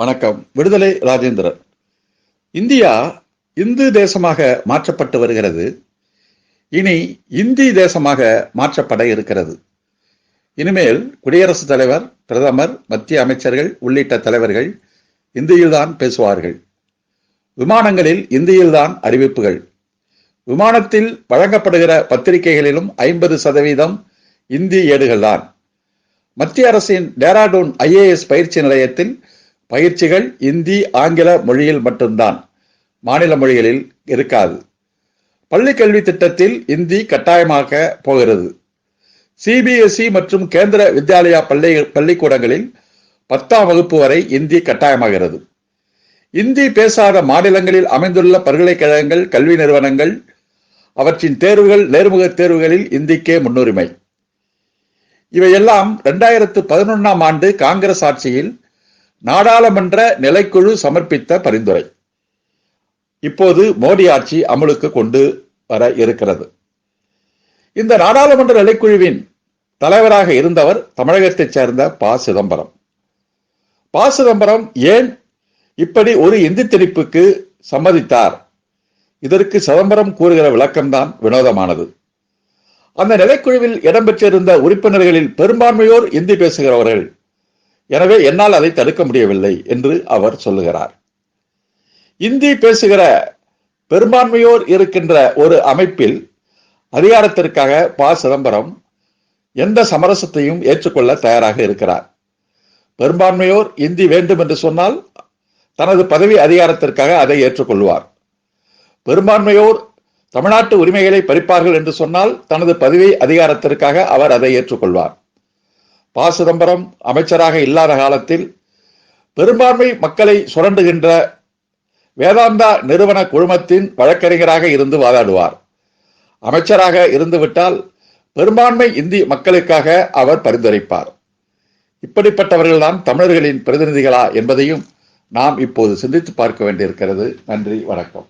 வணக்கம். விடுதலை ராஜேந்திரன். இந்தியா இந்து தேசமாக மாற்றப்பட்டு வருகிறது. இனி இந்தி தேசமாக மாற்றப்பட இருக்கிறது. இனிமேல் குடியரசுத் தலைவர் பிரதமர் மத்திய அமைச்சர்கள் உள்ளிட்ட தலைவர்கள் இந்தியில்தான் பேசுவார்கள். விமானங்களில் இந்தியில்தான் அறிவிப்புகள். விமானத்தில் வழங்கப்படுகிற பத்திரிகைகளிலும் ஐம்பது சதவீதம் இந்தி ஏடுகள்தான். மத்திய அரசின் டேராடூன் ஐஏஎஸ் பயிற்சி நிலையத்தில் பயிற்சிகள் இந்தி ஆங்கில மொழியில் மட்டும்தான். மாநில மொழிகளில் இருக்காது. பள்ளி கல்வி திட்டத்தில் இந்தி கட்டாயமாக போகிறது. சிபிஎஸ்இ மற்றும் கேந்திர வித்யாலயா பள்ளி பள்ளிக்கூடங்களில் பத்தாம் வகுப்பு வரை இந்தி கட்டாயமாகிறது. இந்தி பேசாத மாநிலங்களில் அமைந்துள்ள பல்கலைக்கழகங்கள் கல்வி நிறுவனங்கள் அவற்றின் தேர்வுகள் நேர்முக தேர்வுகளில் இந்திக்கே முன்னுரிமை. இவையெல்லாம் இரண்டாயிரத்து பதினொன்றாம் ஆண்டு காங்கிரஸ் ஆட்சியில் நாடாளுமன்ற நிலைக்குழு சமர்ப்பித்த பரிந்துரை. இப்போது மோடி ஆட்சி அமலுக்கு கொண்டு வர இருக்கிறது. இந்த நாடாளுமன்ற நிலைக்குழுவின் தலைவராக இருந்தவர் தமிழகத்தைச் சேர்ந்த ப. சிதம்பரம். ப. சிதம்பரம் ஏன் இப்படி ஒரு இந்தி திணிப்புக்கு சம்மதித்தார்? இதற்கு சிதம்பரம் கூறுகிற விளக்கம்தான் வினோதமானது. அந்த நிலைக்குழுவில் இடம்பெற்றிருந்த உறுப்பினர்களில் பெரும்பான்மையோர் இந்தி பேசுகிறவர்கள் எனவே என்னால் அதை தடுக்க முடியவில்லை என்று அவர் சொல்லுகிறார். இந்தி பேசுகிற பெரும்பான்மையோர் இருக்கின்ற ஒரு அமைப்பில் அதிகாரத்திற்காக ப. சிதம்பரம் எந்த சமரசத்தையும் ஏற்றுக்கொள்ள தயாராக இருக்கிறார். பெரும்பான்மையோர் இந்தி வேண்டும் என்று சொன்னால் தனது பதவி அதிகாரத்திற்காக அதை ஏற்றுக்கொள்வார். பெரும்பான்மையோர் தமிழ்நாட்டு உரிமைகளை பறிப்பார்கள் என்று சொன்னால் தனது பதவி அதிகாரத்திற்காக அவர் அதை ஏற்றுக்கொள்வார். ப. சிதம்பரம் அமைச்சராக இல்லாத காலத்தில் பெரும்பான்மை மக்களை சுரண்டுகின்ற வேதாந்தா நிறுவன குழுமத்தின் வழக்கறிஞராக இருந்து வாதாடுவார். அமைச்சராக இருந்துவிட்டால் பெரும்பான்மை இந்தி மக்களுக்காக அவர் பரிந்துரைப்பார். இப்படிப்பட்டவர்கள்தான் தமிழர்களின் பிரதிநிதிகளா என்பதையும் நாம் இப்போது சிந்தித்து பார்க்க வேண்டியிருக்கிறது. நன்றி வணக்கம்.